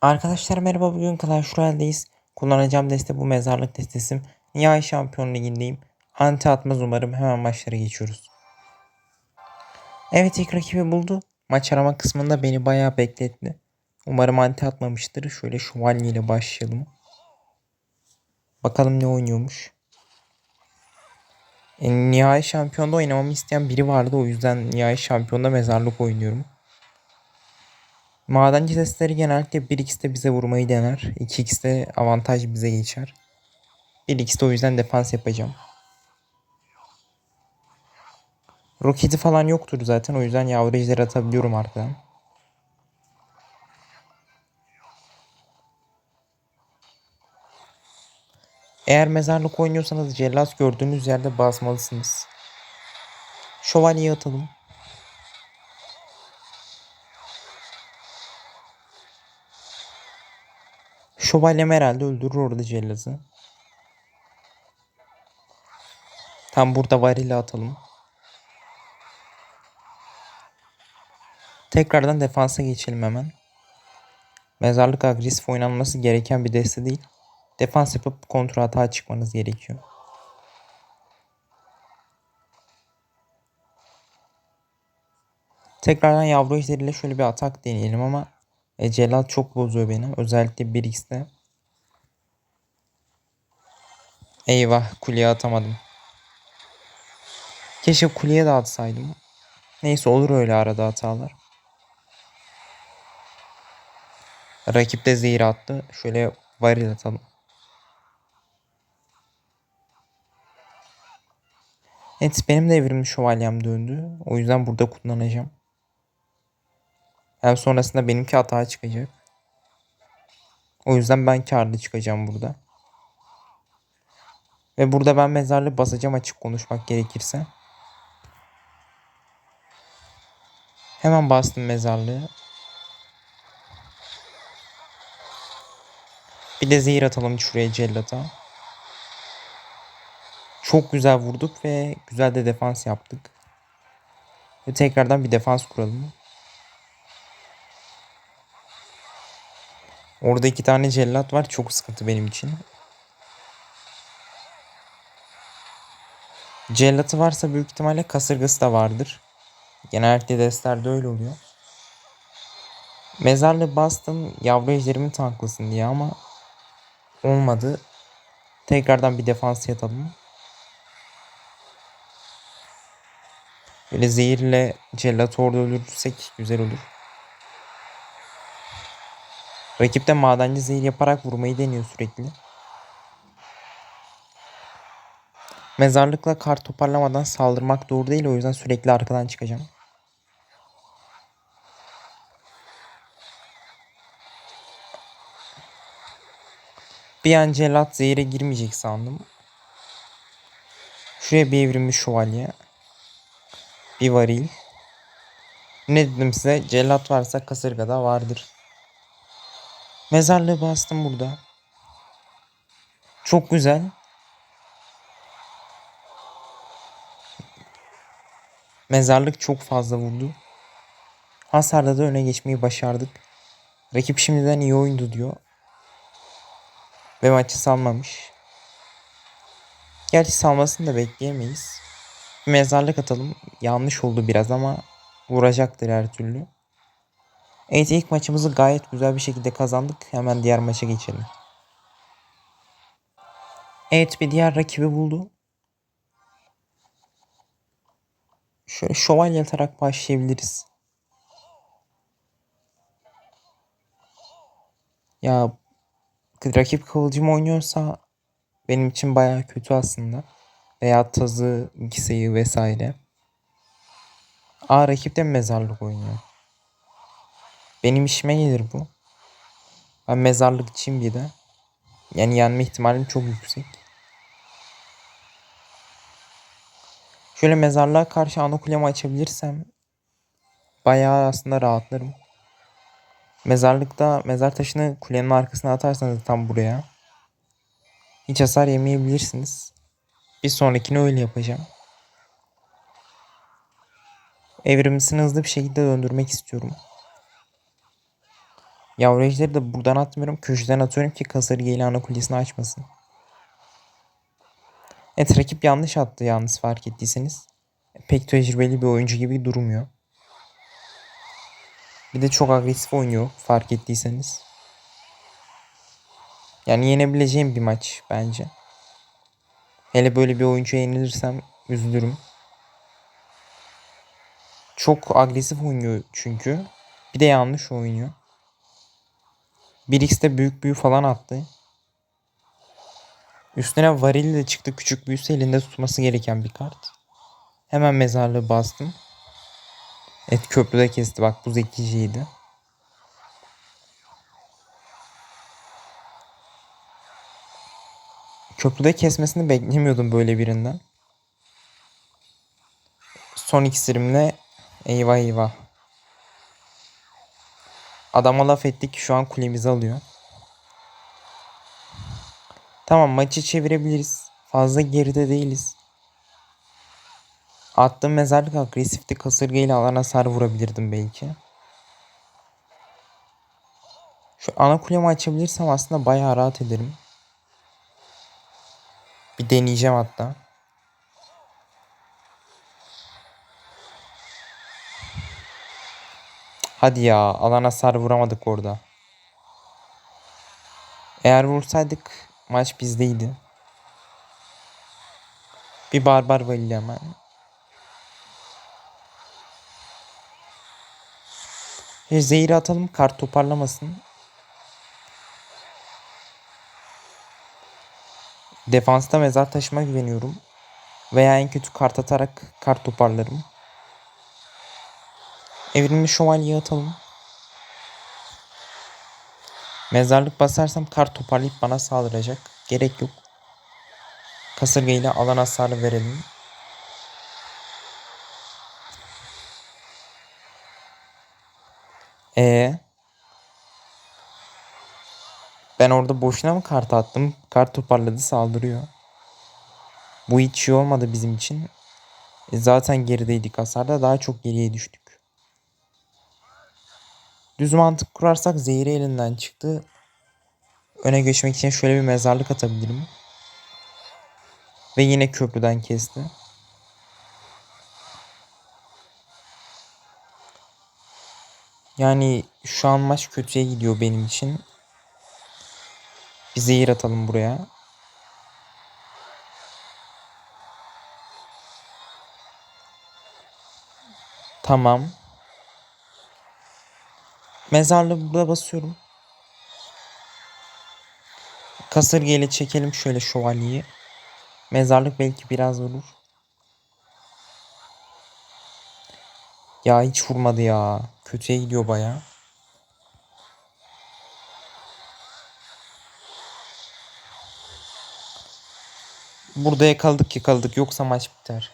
Arkadaşlar merhaba bugün Clash Royale'deyiz. Kullanacağım deste bu mezarlık destesim. Nihai Şampiyon Ligi'ndeyim. Anti atmaz umarım hemen maçlara geçiyoruz. Evet ilk rakibi buldu. Maç arama kısmında beni bayağı bekletti. Umarım anti atmamıştır. Şöyle şövalye ile başlayalım. Bakalım ne oynuyormuş. E, nihai şampiyonda oynamamı isteyen biri vardı. O yüzden nihai şampiyonda mezarlık oynuyorum. Madenci testleri genellikle 1x de bize vurmayı dener. 2x de avantaj bize geçer. 1x de o yüzden defans yapacağım. Roketi falan yoktur zaten. O yüzden yavru atabiliyorum arkadan. Eğer mezarlık oynuyorsanız cellat gördüğünüz yerde basmalısınız. Şövalyeyi atalım. Şövalyem herhalde öldürür orada cellatı. Tam burada varili atalım. Tekrardan defansa geçelim hemen. Mezarlık agresif oynanması gereken bir deste değil. Defans yapıp kontrol hata çıkmanız gerekiyor. Tekrardan yavru ejderiyle şöyle bir atak deneyelim ama e, Celal çok bozuyor beni. Özellikle 1x'te. Eyvah kuleye atamadım. Keşke kuleye de atsaydım. Neyse olur öyle arada hatalar. Rakip de zehir attı. Şöyle varil atalım. Evet benim de evrimli şövalyem döndü. O yüzden burada kullanacağım. Hem sonrasında benimki hata çıkacak. O yüzden ben karlı çıkacağım burada. Ve burada ben mezarlığı basacağım açık konuşmak gerekirse. Hemen bastım mezarlığı. Bir de zehir atalım şuraya cellata. Çok güzel vurduk ve güzel de defans yaptık. Ve tekrardan bir defans kuralım. Orada iki tane cellat var. Çok sıkıntı benim için. Cellatı varsa büyük ihtimalle kasırgası da vardır. Genellikle destlerde öyle oluyor. Mezarlı bastım yavru ejderimi tanklasın diye ama olmadı. Tekrardan bir defans yatalım. Böyle zehirle cellat orada öldürürsek güzel olur. Rakip de madenci zehir yaparak vurmayı deniyor sürekli. Mezarlıkla kart toparlamadan saldırmak doğru değil o yüzden sürekli arkadan çıkacağım. Bir an celat zehire girmeyecek sandım. Şuraya bir evrimli şövalye. Bir varil. Ne dedim size? Celat varsa kasırgada vardır. Mezarlığı bastım burada. Çok güzel. Mezarlık çok fazla vurdu. Hasarda da öne geçmeyi başardık. Rakip şimdiden iyi oyundu diyor. Ve maçı salmamış. Gerçi salmasını da bekleyemeyiz. Bir mezarlık atalım. Yanlış oldu biraz ama vuracaktır her türlü. Evet ilk maçımızı gayet güzel bir şekilde kazandık. Hemen diğer maça geçelim. Evet bir diğer rakibi buldu. Şöyle şövalye atarak başlayabiliriz. Ya rakip kıvılcım oynuyorsa benim için baya kötü aslında. Veya tazı, giseyi vesaire. Aa rakip de mezarlık oynuyor. Benim işime gelir bu. Ben mezarlıkçıyım bir de. Yani yenme ihtimalim çok yüksek. Şöyle mezarlığa karşı ana açabilirsem bayağı aslında rahatlarım. Mezarlıkta mezar taşını kulenin arkasına atarsanız tam buraya hiç hasar yemeyebilirsiniz. Bir sonrakini öyle yapacağım. Evrimsini hızlı bir şekilde döndürmek istiyorum. Yavru ejderi de buradan atmıyorum. Köşeden atıyorum ki kasırga ile ana kulesini açmasın. Evet rakip yanlış attı yalnız fark ettiyseniz. Pek tecrübeli bir oyuncu gibi durmuyor. Bir de çok agresif oynuyor fark ettiyseniz. Yani yenebileceğim bir maç bence. Hele böyle bir oyuncuya yenilirsem üzülürüm. Çok agresif oynuyor çünkü. Bir de yanlış oynuyor. 1x'te büyük büyü falan attı. Üstüne varil de çıktı. Küçük büyüsü elinde tutması gereken bir kart. Hemen mezarlığı bastım. Et köprüde kesti. Bak bu zekiciydi. Köprüde kesmesini beklemiyordum böyle birinden. Son iksirimle eyvah eyvah. Adama laf ettik şu an kulemizi alıyor. Tamam maçı çevirebiliriz. Fazla geride değiliz. Attığım mezarlık agresifti. Kasırgayla alan hasar vurabilirdim belki. Şu ana kulemi açabilirsem aslında bayağı rahat ederim. Bir deneyeceğim hatta. Hadi ya alan hasar vuramadık orada. Eğer vursaydık maç bizdeydi. Bir barbar valili hemen. E, zehri atalım kart toparlamasın. Defansta mezar taşıma güveniyorum. Veya en kötü kart atarak kart toparlarım. Evrimli şövalyeyi atalım. Mezarlık basarsam kart toparlayıp bana saldıracak. Gerek yok. Kasırga ile alan hasarı verelim. E Ben orada boşuna mı kart attım? Kart toparladı saldırıyor. Bu hiç iyi olmadı bizim için. E zaten gerideydik hasarda daha çok geriye düştük. Düz mantık kurarsak zehri elinden çıktı. Öne geçmek için şöyle bir mezarlık atabilirim. Ve yine köprüden kesti. Yani şu an maç kötüye gidiyor benim için. Bir zehir atalım buraya. Tamam. Mezarlığı burada basıyorum. Kasırga çekelim şöyle şövalyeyi. Mezarlık belki biraz vurur. Ya hiç vurmadı ya. Kötüye gidiyor baya. Burada yakaladık yakaladık yoksa maç biter.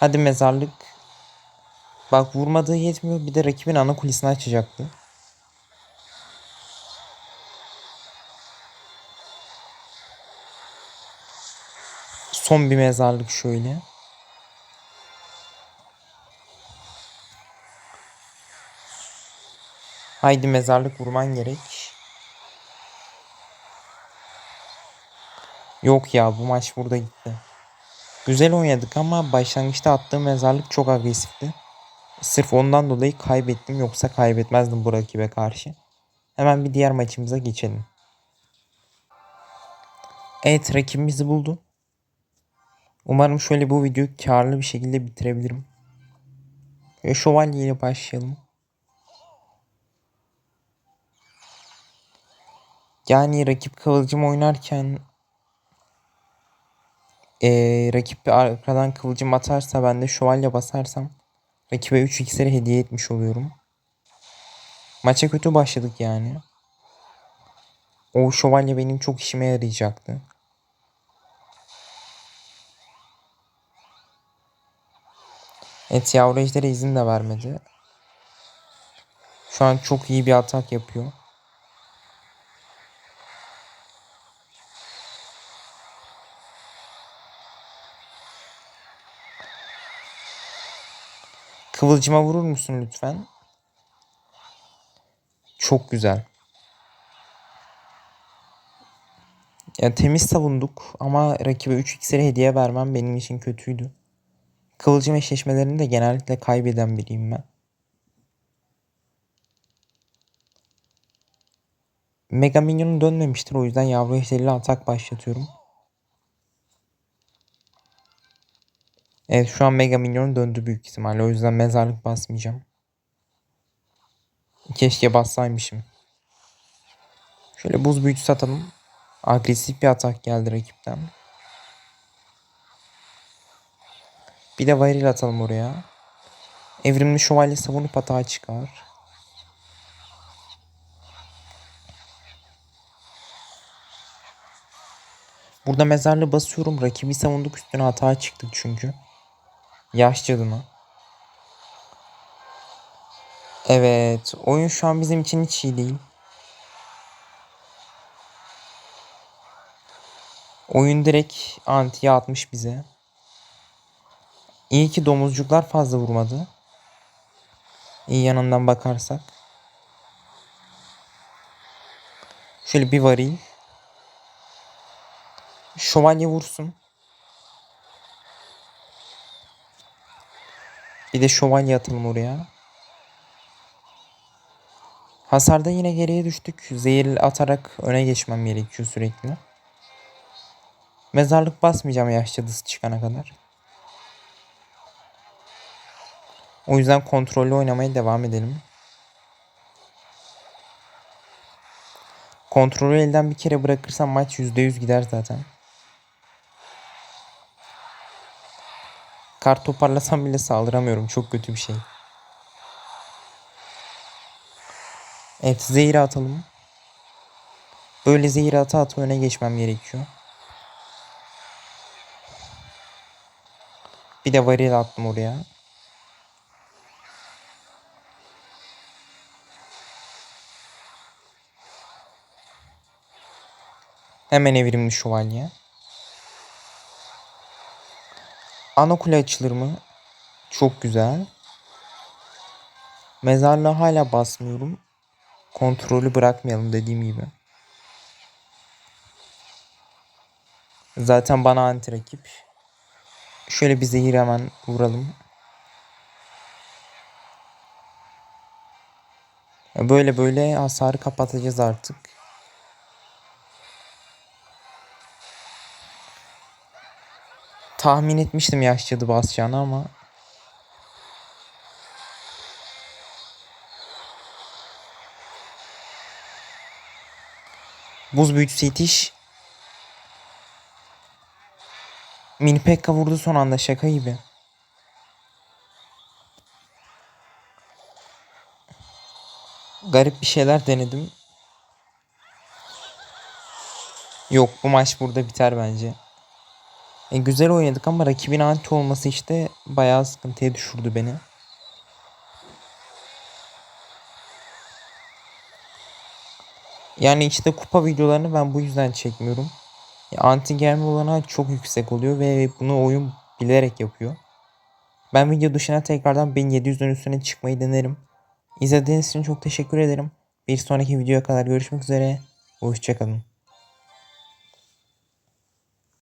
Hadi mezarlık. Bak vurmadığı yetmiyor bir de rakibin ana kulesini açacaktı. Son bir mezarlık şöyle. Haydi mezarlık vurman gerek. Yok ya bu maç burada gitti. Güzel oynadık ama başlangıçta attığım mezarlık çok agresifti. Sırf ondan dolayı kaybettim yoksa kaybetmezdim bu rakibe karşı. Hemen bir diğer maçımıza geçelim. Evet rakibimizi buldu. Umarım şöyle bu videoyu karlı bir şekilde bitirebilirim. Ve şövalye ile başlayalım. Yani rakip kıvılcım oynarken ee, rakip bir arkadan kıvılcım atarsa ben de şövalye basarsam rakibe 3 iksiri hediye etmiş oluyorum. Maça kötü başladık yani. O şövalye benim çok işime yarayacaktı. Evet yavru izin de vermedi. Şu an çok iyi bir atak yapıyor. Kıvılcıma vurur musun lütfen? Çok güzel. Ya temiz savunduk ama rakibe 3 iksiri hediye vermem benim için kötüydü. Kıvılcım eşleşmelerinde genellikle kaybeden biriyim ben. Mega Minyon'u dönmemiştir o yüzden yavru ejderiyle atak başlatıyorum. Evet şu an Mega Minyon döndü büyük ihtimalle o yüzden mezarlık basmayacağım. Keşke bassaymışım. Şöyle buz büyücüsü atalım. Agresif bir atak geldi rakipten. Bir de varil atalım oraya. Evrimli şövalye savunup hata çıkar. Burada mezarlığı basıyorum. Rakibi savunduk üstüne hata çıktık çünkü. Yaş cadına. Evet. Oyun şu an bizim için hiç iyi değil. Oyun direkt antiye atmış bize. İyi ki domuzcuklar fazla vurmadı. İyi yanından bakarsak. Şöyle bir varil. Şövalye vursun. Bir de şövalye atalım oraya. Hasarda yine geriye düştük. Zehir atarak öne geçmem gerekiyor sürekli. Mezarlık basmayacağım yaş cadısı çıkana kadar. O yüzden kontrollü oynamaya devam edelim. Kontrolü elden bir kere bırakırsam maç %100 gider zaten. Kart toparlasam bile saldıramıyorum. Çok kötü bir şey. Evet zehir atalım. Böyle zehir ata ata öne geçmem gerekiyor. Bir de varil attım oraya. Hemen evrimli şövalye. Ana kule açılır mı? Çok güzel. Mezarlığa hala basmıyorum. Kontrolü bırakmayalım dediğim gibi. Zaten bana anti rakip. Şöyle bir zehir hemen vuralım. Böyle böyle hasarı kapatacağız artık. Tahmin etmiştim yaşlıdı basacağını ama Buz büyücüsü yetiş. Mini Pekka vurdu son anda şaka gibi. Garip bir şeyler denedim. Yok bu maç burada biter bence. E, güzel oynadık ama rakibin anti olması işte bayağı sıkıntıya düşürdü beni. Yani işte kupa videolarını ben bu yüzden çekmiyorum. Ya, anti gelme olanağı çok yüksek oluyor ve bunu oyun bilerek yapıyor. Ben video dışına tekrardan 1700'ün üstüne çıkmayı denerim. İzlediğiniz için çok teşekkür ederim. Bir sonraki videoya kadar görüşmek üzere. Hoşçakalın.